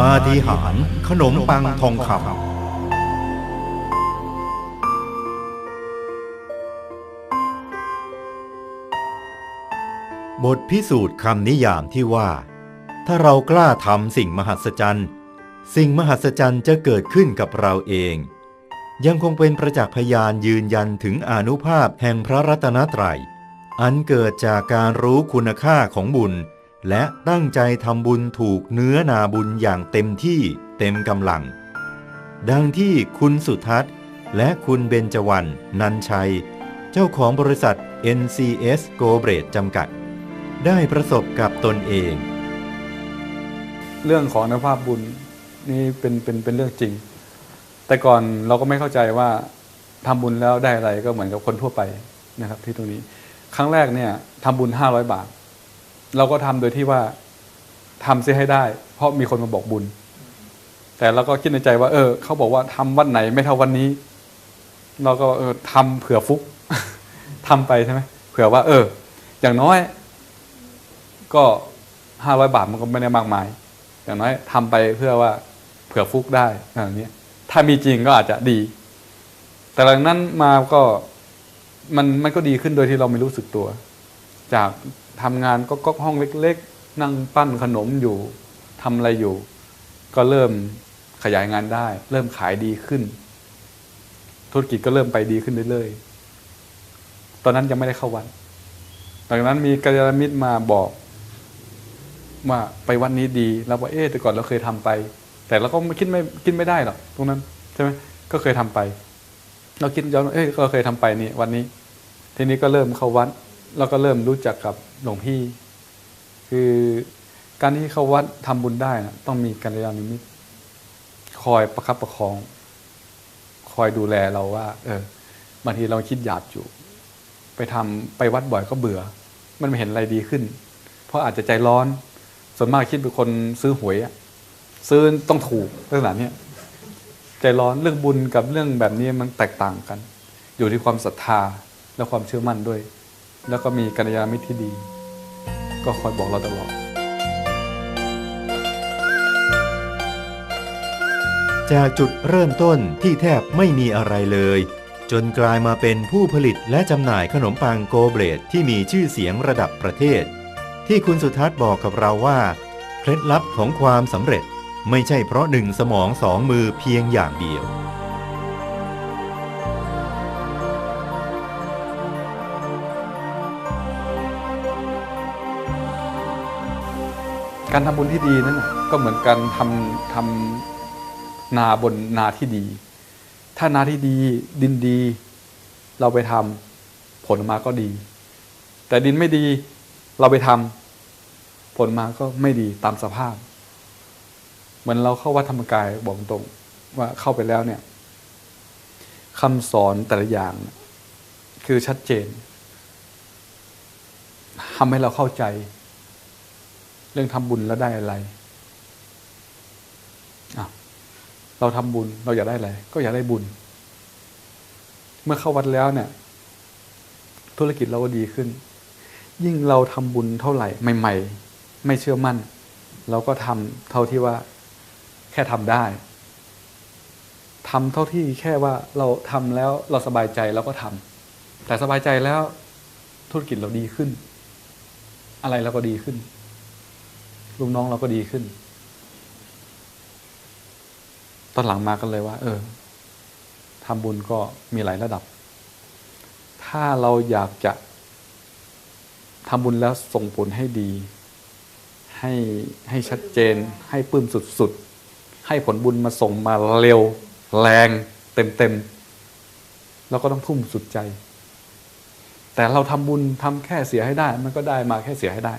ปาฏิหาริย์ขนมปังทองคำบทพิสูจน์คำนิยามที่ว่า ถ้าเรากล้าทำสิ่งมหัศจรรย์ สิ่งมหัศจรรย์จะเกิดขึ้นกับเราเอง ยังคงเป็นประจักษ์พยานยืนยันถึงอนุภาพแห่งพระรัตนตรัย อันเกิดจากการรู้คุณค่าของบุญ และตั้งใจทำบุญถูกเนื้อนาบุญอย่างเต็มที่เต็มกำลัง ดังที่คุณสุทัศน์ และคุณเบญจวรรณนันชัย เจ้าของบริษัท NCS g o b r a d จำกัด ได้ประสบกับตนเอง เรื่องของนภาพบุญนี่เป็นเป็นเป็นเรื่องจริง แต่ก่อนเราก็ไม่เข้าใจว่าทำบุญแล้วได้อะไรก็เหมือนกับคนทั่วไปนะครับที่ตรงนี้ ครั้งแรกเนี่ยทำบุญห้าร้อยบาท เราก็ทำโดยที่ว่าทำเสียให้ได้ เพราะมีคนมาบอกบุญ แต่เราก็คิดในใจว่า เออเขาบอกว่าทำวันไหนไม่เท่าวันนี้ เราก็เออทำเผื่อฟุกทำไปใช่ไหมเผื่อว่า เออ อย่างน้อย ก็ห้าร้อยบาทมันก็ไม่ได้มากมาย อย่างน้อยทำไปเพื่อว่า เผื่อฟุกได้อย่างนี้ถ้ามีจริงก็อาจจะดี แต่หลังนั้นมาก็มันมันก็ดีขึ้นโดยที่เราไม่รู้สึกตัว จาก ทำงานก็ก็ห้องเล็ก ๆ นั่งปั้นขนมอยู่ทำอะไรอยู่ ก็เริ่มขยายงานได้ เริ่มขายดีขึ้น ธุรกิจก็เริ่มไปดีขึ้นเรื่อยๆ ตอนนั้นยังไม่ได้เข้าวัดหลังจากนั้นมีกัลยาณมิตรมาบอกว่าไปวันนี้ดีแล้วว่าเอ๊ะแต่ก่อนเราเคยทำไป แต่เราก็ไม่คิดไม่คิดไม่ได้หรอกตรงนั้นใช่ไหมก็เคยทำไป เราคิดย้อนเอ้ยก็เคยทำไปนี่วันนี้ ทีนี้ก็เริ่มเข้าวัด แล้วก็เริ่มรู้จักกับหลวงพี่ คือการที่เข้าวัดทำบุญได้นะต้องมีกัลยาณมิตร คอยประคับประคอง คอยดูแลเราว่า เออบางทีเราคิดหยาบอยู่ ไปทำไปวัดบ่อยก็เบื่อ มันไม่เห็นอะไรดีขึ้น เพราะอาจจะใจร้อน ส่วนมากคิดเป็นคนซื้อหวยอะซื้อต้องถูกลักษณะเนี้ยใจร้อนเรื่องบุญกับเรื่องแบบนี้มันแตกต่างกัน อยู่ที่ความศรัทธาและความเชื่อมั่นด้วย แล้วก็มีกัลยาณมิตรที่ดี ก็คอยบอกเราตลอด จากจุดเริ่มต้นที่แทบไม่มีอะไรเลย จนกลายมาเป็นผู้ผลิตและจำหน่ายขนมปังโกเบรดที่มีชื่อเสียงระดับประเทศ ที่คุณสุทัศน์บอกกับเราว่า เคล็ดลับของความสำเร็จไม่ใช่เพราะหนึ่งสมองสองมือเพียงอย่างเดียว การทำบุญที่ดีนั้นก็เหมือนการทำทำนาบนนาที่ดี ถ้านาที่ดีดินดี เราไปทำผลมาก็ดี แต่ดินไม่ดีเราไปทำผลมาก็ไม่ดีตามสภาพ เหมือนเราเข้าวัดธรรมกายบอกตรงว่าเข้าไปแล้วเนี่ยคำสอนแต่ละอย่าง คือชัดเจนทำให้เราเข้าใจ เรื่องทำบุญแล้วได้อะไรอะเราทำบุญเราอยากได้อะไร ก็อยากได้บุญ เมื่อเข้าวัดแล้วเนี่ย ธุรกิจเราก็ดีขึ้น ยิ่งเราทำบุญเท่าไหร่ใหม่ ๆ ไม่เชื่อมั่น เราก็ทำเท่าที่ว่าแค่ทำได้ทำเท่าที่แค่ว่าเราทำแล้วเราสบายใจเราก็ทำแต่สบายใจแล้วธุรกิจเราดีขึ้น อะไรเราก็ดีขึ้น ลูกน้องเราก็ดีขึ้น ตอนหลังมากันเลยว่า เออทำบุญก็มีหลายระดับ ถ้าเราอยากจะทำบุญแล้วส่งผลให้ดี ให้ให้ชัดเจน ให้ปื้มสุดๆ ให้ผลบุญมาส่งมาเร็ว แรง เต็มๆเราก็ต้องทุ่มสุดใจ แต่เราทำบุญทำแค่เสียให้ได้ มันก็ได้มาแค่เสียให้ได้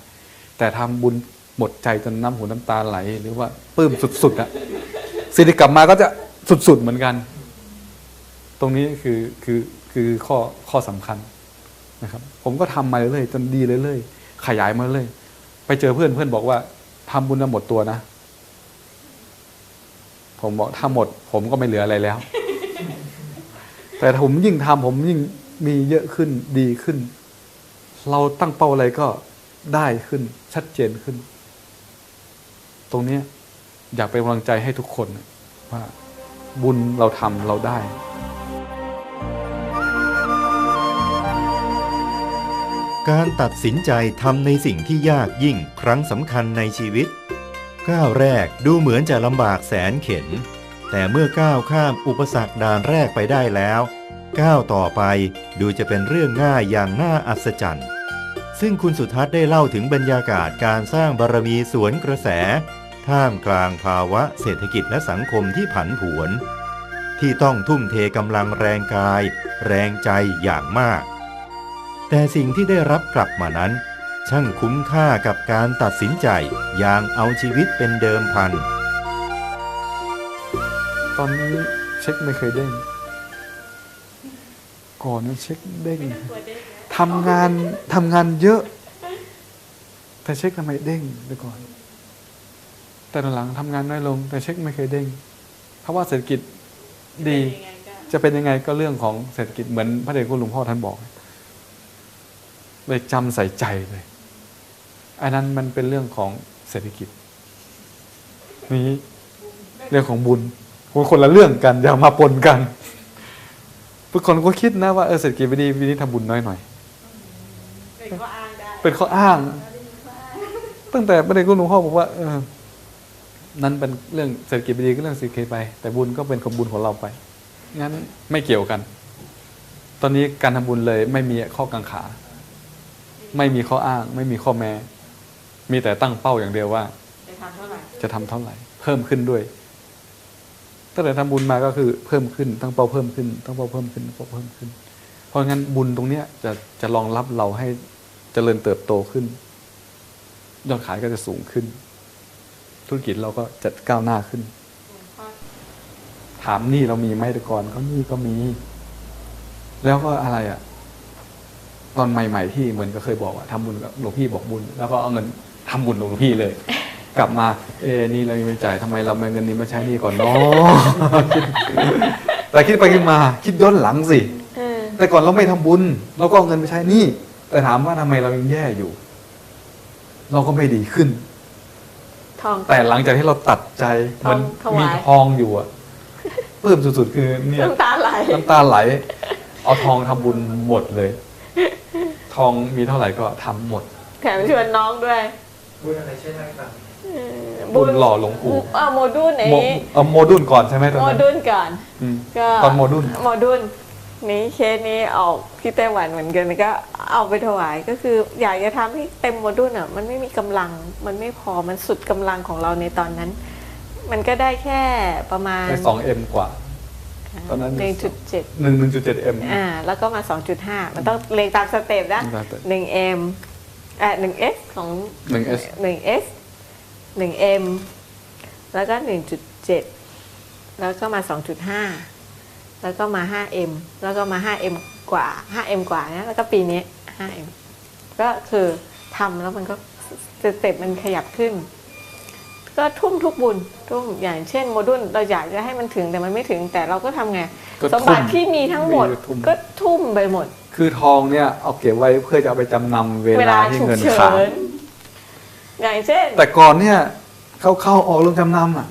แต่ทำบุญ หมดใจจนน้ำหูน้ำตาไหล หรือว่าปลื้มสุดๆอะสิริกลับมาก็จะสุดๆเหมือนกัน ตรงนี้คือคือคือข้อข้อสำคัญนะครับ ผมก็ทำมาเรื่อยๆจนดีเรื่อยๆขยายมาเรื่อยไปเจอเพื่อนเพื่อนบอกว่าทำบุญแล้วหมดตัวนะ ผมบอกถ้าหมด ผมก็ไม่เหลืออะไรแล้ว แต่ผมยิ่งทำผมยิ่งมีเยอะขึ้นดีขึ้น เราตั้งเป้าอะไรก็ได้ขึ้นชัดเจนขึ้น ตรงนี้อยากเป็นกำลังใจให้ทุกคนว่าบุญเราทำเราได้การตัดสินใจทำในสิ่งที่ยากยิ่งครั้งสำคัญในชีวิต ก้าวแรกดูเหมือนจะลำบากแสนเข็ญแต่เมื่อก้าวข้ามอุปสรรคด่านแรกไปได้แล้ว ก้าวต่อไปดูจะเป็นเรื่องง่ายอย่างน่าอัศจรรย์ ซึ่งคุณสุทัศน์ได้เล่าถึงบรรยากาศการสร้างบารมีสวนกระแส ท่ามกลางภาวะเศรษฐกิจและสังคมที่ผันผวน ที่ต้องทุ่มเทกำลังแรงกาย แรงใจอย่างมาก แต่สิ่งที่ได้รับกลับมานั้น ช่างคุ้มค่ากับการตัดสินใจอย่างเอาชีวิตเป็นเดิมพัน ตอนนี้เช็คไม่เคยเด้งก่อนนั้นเช็คเด้งทำงานทำงานเยอะ แต่เช็คทำไมเด้งไปก่อน แต่ตอนหลังทำงานน้อยลง แต่เช็คไม่เคยเด้ง เพราะว่าเศรษฐกิจดี จะเป็นยังไงก็เรื่องของเศรษฐกิจเหมือนพระเดชคุณหลวงพ่อท่านบอกเลยจำใส่ใจเลยอันนั้นมันเป็นเรื่องของเศรษฐกิจ นี้เรื่องของบุญคนคนละเรื่องกันอย่ามาปนกันทุกคนก็คิดนะว่าเออเศรษฐกิจไม่ดีวินี้ทำบุญน้อยหน่อยเป็นข้ออ้างได้เป็นข้ออ้าง ตั้งแต่ประเด็นคุณหลวงพ่อบอกว่าเออ นั้นเป็นเรื่องเศรษฐกิจไม่ดีก็เรื่องเศรษฐกิจไป แต่บุญก็เป็นของบุญของเราไป งั้นไม่เกี่ยวกัน ตอนนี้การทำบุญเลยไม่มีข้อกังขา ไม่มีข้ออ้าง ไม่มีข้อแม้ มีแต่ตั้งเป้าอย่างเดียวว่า จะทำเท่าไหร่จะทำเท่าไหร่ เพิ่มขึ้นด้วยตั้งแต่ทำบุญมาก็คือเพิ่มขึ้น ตั้งเป้าเพิ่มขึ้น ตั้งเป้าเพิ่มขึ้นตั้งเป้าเพิ่มขึ้น เพราะงั้นบุญตรงเนี้ยจะจะรองรับเราให้เจริญเติบโตขึ้น ยอดขายก็จะสูงขึ้น ธุรกิจเราก็จะก้าวหน้าขึ้น ถามนี่เรามีไหมแต่ก่อนเขานี่ก็มี แล้วก็อะไรอะ ตอนใหม่ ๆ ที่เหมือนก็เคยบอกว่าทำบุญกับหลวงพี่บอกบุญ แล้วก็เอาเงินทำบุญหลวงพี่เลย กลับมา เอ้นี่เรายังไม่จ่ายทำไมเราไม่เอาเงินนี้มาใช้นี่ก่อนเนาะแต่คิดไปคิดมา คิดย้อนหลังสิแต่ก่อนเราไม่ทำบุญ เราก็เอาเงินไปใช้นี่ แต่ถามว่าทำไมเรายังแย่อยู่ เราก็ไม่ดีขึ้น ทอง แต่หลังจากที่เราตัดใจทองมันถวาย มีทองอยู่อะปลื้มสุดๆคือเนี่ยน้ำตาไหลน้ำตาไหล เอาทองทำบุญหมดเลย ทองมีเท่าไหร่ก็ทำหมด แถมชวนน้องด้วยบุญอะไรช่วยได้บ้างเออบุญหล่อหลวงปู่ อ่าโมดูลโมนี้เอาโมดูลก่อนใช่ไหมตอนโมนั้นดูลก่อน อืมก็ ตอนโมดูล โมดูล นี้เคสนี้ออกที่ไต้หวันเหมือนกันก็เอาไปถวายก็คือ อยากจะทำให้เต็มโมดูลอะมันไม่มีกำลังมันไม่พอมันสุดกำลังของเราในตอนนั้น มันก็ได้แค่ประมาณได้สองเอ็มกว่า ตอนนั้นหนึ่งจุดเจ็ดหนึ่งหนึ่งจุดเจ็ดเอ็มอ่าแล้วก็มา2.5มันต้องเลงตามสเต็ปนะตามสเต็ป1 m อ่า1 s ของหนึ่งเอส1 s 1 m แล้วก็1.7แล้วก็มา2.5 แล้วก็มา 5m แล้วก็มา 5m กว่า 5m กว่านะแล้วก็ปีนี้ 5m ก็คือทำแล้วมันก็สเต็ปมันขยับขึ้น ก็ทุ่มทุกบุญทุ่มอย่างเช่นโมดูลเราอยากจะให้มันถึงแต่มันไม่ถึงแต่เราก็ทำไงก็สมบัติทุ่มที่มีทั้งหมดมีทุ่มก็ทุ่มไปหมด คือทองเนี่ยเอาเก็บไว้เพื่อจะเอาไปจำนำเวเวลาลาที่ฉุกเงินเฉิขาดนอย่างเช่น แต่ก่อนเนี่ยเข้าเข้าออกลงจำนำอะ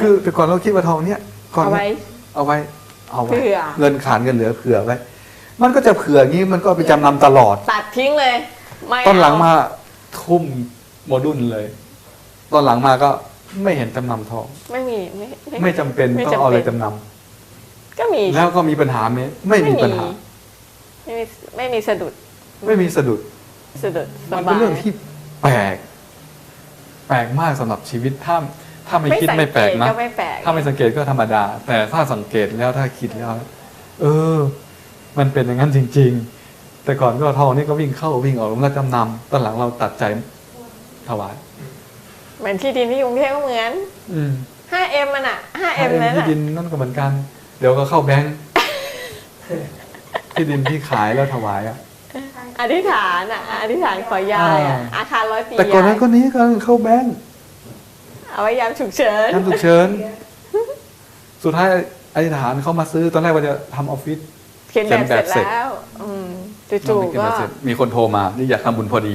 คือแต่ก่อนเราคิดว่าทองเนี่ยก่อนเอาไว้เอาไว้ เอาไว้เผื่อ เงินขาดเงินเหลือเผื่อไว้ มันก็จะเผื่องี้มันก็เอาไปจำนำตลอด ตัดทิ้งเลยไม่ตอนหลังเอมาทุ่มโมดุลเลย ตอนหลังมาก็ไม่เห็นจำนำทอง ไม่มีไม่ไม่จำเป็นไม่ต้องเอาอะไรจำจำเป็นนก็มีำแล้วก็มีปัญหาไหมไม่มีปัญหา ไม่มีไม่มีสะดุดไม่มีสะดุด สะดุดสมันบาเป็นยเรื่องที่แปลก แปลกมากสำหรับชีวิตถ้า ถ้าไม่คิดไม่แปลกนะก็ไม่แปลกถ้าไม่สังเกตก็ธรรมดา แต่ถ้าสังเกตแล้วถ้าคิดแล้ว เออ มันเป็นอย่างนั้นจริง ๆ แต่ก่อนก็ทองนี่ก็วิ่งเข้าวิ่งออกแล้วจำนำตอนหลังเราตัดใจถวายเหมือนที่ดินที่กรุงเทพก็เหมือนอืม 5M มันอะ 5M นั้นที่อะดินนั่นก็เหมือนกัน เดี๋ยวก็เข้าแบงค์ที่ดินที่ขายแล้วถวายอะอธิษฐานอะอธิษฐานขอยายอะอ่าอาคารร้อยปีแต่ก่อนนั้นยายก็นี้ก็เข้าแบงค์ เอาไว้ยามฉุกเฉินทำฉุกเฉิน สุดท้ายอธิษฐานเขามาซื้อตอนแรกว่าจะทำออฟฟิศเขียนแบบเสร็จเขียนแบบเสร็จแล้วอืมจู่ๆก็มีคนโทรมานี่อยากทำบุญพอดี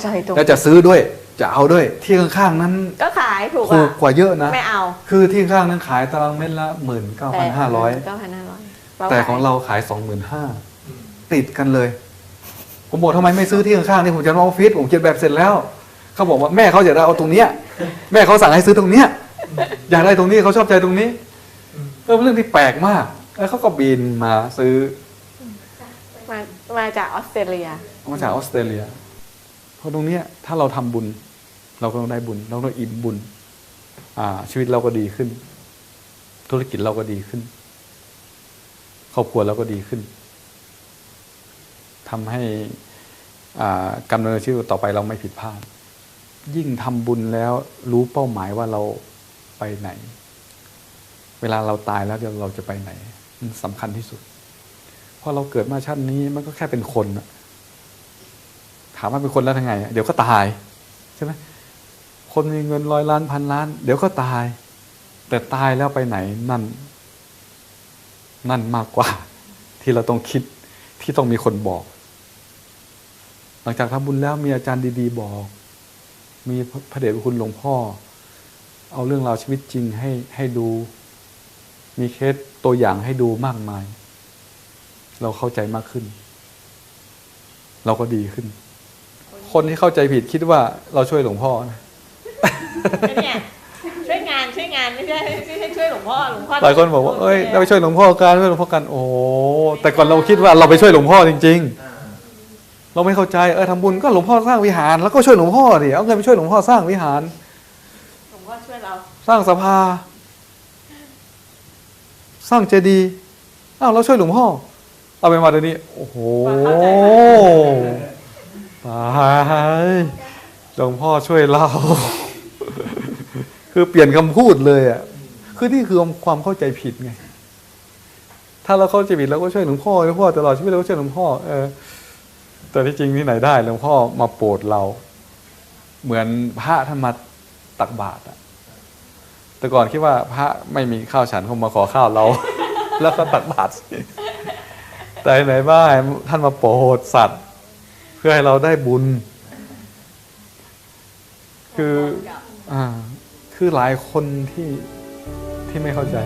ใจตรงแล้วจะซื้อด้วยจจะเอาด้วยที่ข้างๆนั้น ก็ขายถูกถูอะกกว่าเยอะนะไม่เอา คือที่ข้างนั้นขายตารางเมตรละหมื่นเก้าพันห้าร้อยเก้าพันห้าร้อยแต่ของเราขายสองหมื่นห้าอืมติดกันเลย ผมบอกทำไมไม่ซื้อที่ข้างๆนี่ผมจะมาออฟฟิศผมเขียนแบบเสร็จแล้ว เขาบอกว่าแม่เขาอยากได้เอาตรงเนี้ย แม่เขาสั่งให้ซื้อตรงเนี้ยอยากได้ตรงนี้เขาชอบใจตรงนี้อืมเออเป็นเรื่องที่แปลกมาก แล้วเขาก็บินมาซื้อมามาจากออสเตรเลียมาจากออสเตรเลียเพราะตรงเนี้ยถ้าเราทำบุญ เราก็ต้องได้บุญ เราต้องอิ่มบุญ อ่า ชีวิตเราก็ดีขึ้น ธุรกิจเราก็ดีขึ้น ครอบครัวเราก็ดีขึ้นทำให้อ่าการดำเนินชีวิตต่อไปเราไม่ผิดพลาด ยิ่งทำบุญแล้วรู้เป้าหมายว่าเราไปไหน เวลาเราตายแล้วเดี๋ยวเราจะไปไหนมันสำคัญที่สุดเพราะเราเกิดมาชาตินี้มันก็แค่เป็นคนถามว่าเป็นคนแล้วทำไง เดี๋ยวก็ตายใช่ไหมคนมีเงินร้อยล้านพันล้าน เดี๋ยวก็ตาย แต่ตายแล้วไปไหนนั่น นั่นมากกว่า ที่เราต้องคิดที่ต้องมีคนบอก หลังจากทำบุญแล้วมีอาจารย์ดี ๆ บอก มีพระเดชพระคุณหลวงพ่อ เอาเรื่องราวชีวิตจริงให้ให้ดู มีเคสตัวอย่างให้ดูมากมาย เราเข้าใจมากขึ้น เราก็ดีขึ้น คนที่เข้าใจผิดคิดว่าเราช่วยหลวงพ่อนะเนี่ยช่วยงานช่วยงานไม่ใช่ไม่ใช่ช่วยหลวงพ่อหลวงพ่อหลายคนบอกว่าเอ้ยเราไปช่วยหลวงพ่อกันช่วยหลวงพ่อกันโอ้โหแต่ก่อนเราคิดว่าเราไปช่วยหลวงพ่อจริงอ่าๆ เราไม่เข้าใจเออทำบุญก็หลวงพ่อสร้างวิหาร แล้วก็ช่วยหลวงพ่อดิเอาเงินไปช่วยหลวงพ่อสร้างวิหาร หลวงพ่อช่วยเรา สร้างสภา สร้างเจดีย์อ้าวเราช่วยหลวงพ่อ เอาไปมาเดี๋ยวนี้ โอ้โหตายหลวงพ่อช่วยเราคือเปลี่ยนคำพูดเลยอะ คือนี่คือความเข้าใจผิดไง ถ้าเราเข้าใจผิดเราก็ช่วยหลวงพ่อหลวงพ่อตลอดชีวิตเราก็ช่วยหลวงพ่อเออ แต่ที่จริงที่ไหนได้หลวงพ่อมาโปรดเรา เหมือนพระท่านมาตักบาตรอะแต่ก่อนคิดว่าพระไม่มีข้าวฉันคงมาขอข้าวเรา แล้วก็ตักบาตรแต่ไหนบ้างท่านมาโปรดสัตว์ เพื่อให้เราได้บุญ คืออ่าคือหลายคนที่ที่ไม่เข้าใจ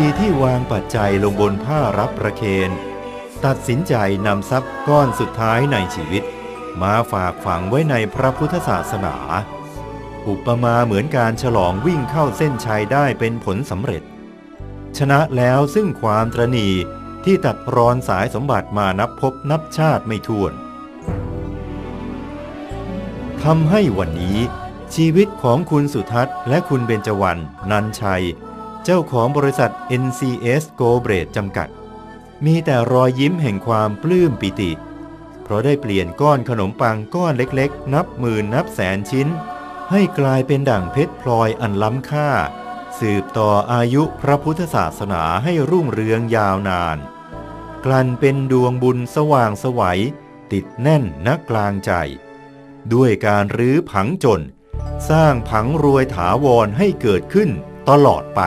ธีที่วางปัจจัยลงบนผ้ารับประเคน ตัดสินใจนำทรัพย์ก้อนสุดท้ายในชีวิต มาฝากฝังไว้ในพระพุทธศาสนา อุปมาเหมือนการฉลองวิ่งเข้าเส้นชัยได้เป็นผลสำเร็จ ชนะแล้วซึ่งความตรณีที่ตัดรอนสายสมบัติมานับพบนับชาติไม่ถ้วนทำให้วันนี้ชีวิตของคุณสุทัศน์และคุณเบญจวรรณนันชัย เจ้าของบริษัท NCS g o b r a d จำกัด มีแต่รอยยิ้มแห่งความปลื้มปิติ เพราะได้เปลี่ยนก้อนขนมปังก้อนเล็กๆ นับหมื่นนับแสนชิ้น ให้กลายเป็นด่างเพชรพลอยอันล้ำค่า สืบต่ออายุพระพุทธศาสนาให้รุ่งเรืองยาวนาน กลั่นเป็นดวงบุญสว่างสวัยติดแน่นนักกลางใจ ด้วยการรื้อผังจน สร้างผังรวยถาวรให้เกิดขึ้นตลอดไป